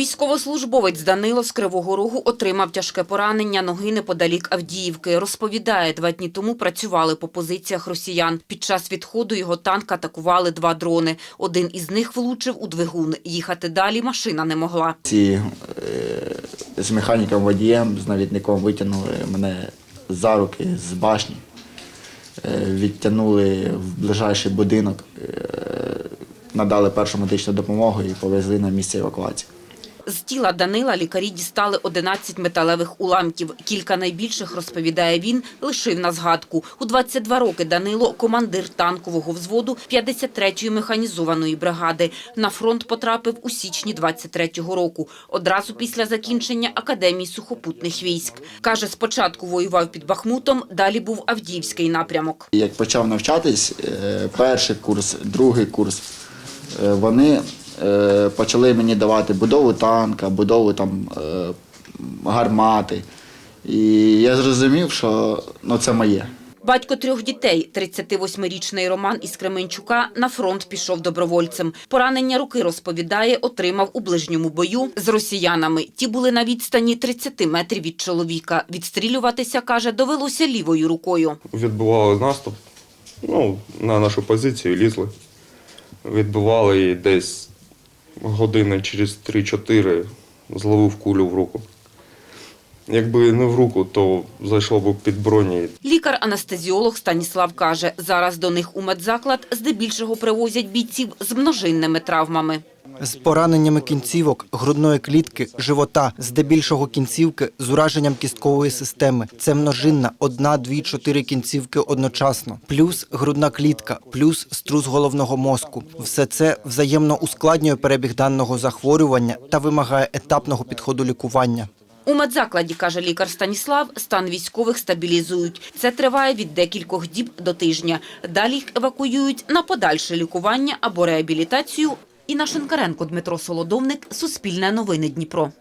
Військовослужбовець Данило з Кривого Рогу отримав тяжке поранення ноги неподалік Авдіївки. Розповідає, два дні тому працювали по позиціях росіян. Під час відходу його танк атакували два дрони. Один із них влучив у двигун. Їхати далі машина не могла. Ці е, з механіком водієм, з навідником витягнули мене за руки з башні, е, відтягнули в ближайший будинок, е, надали першу медичну допомогу і повезли на місце евакуації. З тіла Данила лікарі дістали 11 металевих уламків. Кілька найбільших, розповідає він, лишив на згадку. У 22 роки Данило – командир танкового взводу 53-ї механізованої бригади. На фронт потрапив у січні 23-го року, одразу після закінчення Академії сухопутних військ. Каже, спочатку воював під Бахмутом, далі був Авдіївський напрямок. Як почав навчатись, е, перший курс, другий курс, е, вони почали мені давати будову танка, будову там, е, гармати. І я зрозумів, що ну, це моє. Батько трьох дітей, 38-річний Роман із Кременчука, на фронт пішов добровольцем. Поранення руки, розповідає, отримав у ближньому бою з росіянами. Ті були на відстані 30 метрів від чоловіка. Відстрілюватися, каже, довелося лівою рукою. відбивали наступ ну, на нашу позицію, лізли. Відбивали і десь години через 3-4 зловив кулю в руку. Якби не в руку, то зайшло б під броні. Лікар-анестезіолог Станіслав каже, зараз до них у медзаклад здебільшого привозять бійців з множинними травмами. З пораненнями кінцівок, грудної клітки, живота, здебільшого кінцівки з ураженням кісткової системи. Це множинна, одна, дві, чотири кінцівки одночасно. Плюс грудна клітка, плюс струс головного мозку. Все це взаємно ускладнює перебіг даного захворювання та вимагає етапного підходу лікування. У медзакладі, каже лікар Станіслав, стан військових стабілізують. Це триває від декількох діб до тижня. Далі їх евакуюють на подальше лікування або реабілітацію. Інна Шинкаренко, Дмитро Солодовник, Суспільне новини Дніпро.